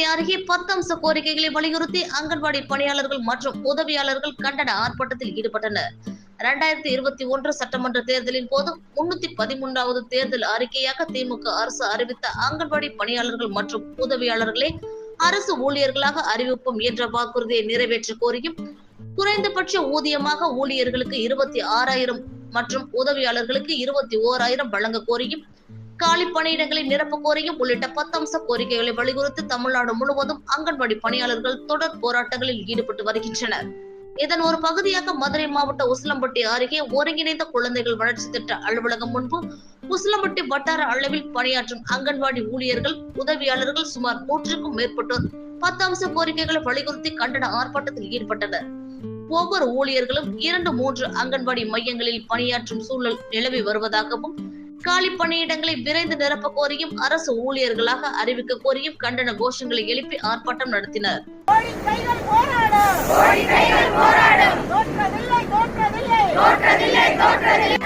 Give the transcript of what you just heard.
உசிலம்பட்டி அருகே பத்தம்ச கோரிக்கைகளை வலியுறுத்தி அங்கன்வாடி பணியாளர்கள் மற்றும் உதவியாளர்கள் கண்டன ஆர்ப்பாட்டத்தில் ஈடுபட்டனர். இரண்டாயிரத்தி இருபத்தி ஒன்று சட்டமன்ற தேர்தலின் போது முன்னூத்தி பதிமூன்றாவது தேர்தல் அறிக்கையாக திமுக அரசு அறிவித்த அங்கன்வாடி பணியாளர்கள் மற்றும் உதவியாளர்களை அரசு ஊழியர்களாக அறிவிப்போம் என்ற வாக்குறுதியை நிறைவேற்ற கோரியும் குறைந்தபட்ச ஊதியமாக ஊழியர்களுக்கு இருபத்தி ஆறாயிரம் மற்றும் உதவியாளர்களுக்கு இருபத்தி ஓராயிரம் வழங்க கோரியும் காலி பணியிடங்களை நிரப்ப கோரியும் உள்ளிட்ட பத்தம்ச கோரிக்கைகளை வலியுறுத்தி தமிழ்நாடு முழுவதும் அங்கன்வாடி பணியாளர்கள் தொடர் போராட்டங்களில் ஈடுபட்டு வருகின்றனர். இதன் ஒரு பகுதியாக மதுரை மாவட்ட உசிலம்பட்டி அருகே ஒருங்கிணைந்த குழந்தைகள் வளர்ச்சி திட்ட அலுவலகம் முன்பு உசிலம்பட்டி வட்டார அளவில் பணியாற்றும் அங்கன்வாடி ஊழியர்கள் உதவியாளர்கள் சுமார் நூற்றுக்கும் மேற்பட்டோர் பத்து அம்ச கோரிக்கைகளை வலியுறுத்தி கண்டன ஆர்ப்பாட்டத்தில் ஈடுபட்டனர். ஒவ்வொரு ஊழியர்களும் இரண்டு மூன்று அங்கன்வாடி மையங்களில் பணியாற்றும் சூழல் நிலவி வருவதாகவும் காலி பணியிடங்களை விரைந்து நிரப்ப கோரியும் அரசு ஊழியர்களாக அறிவிக்க கோரியும் கண்டன கோஷங்களை எழுப்பி ஆர்ப்பாட்டம் நடத்தினர். தோற்றதில்லை.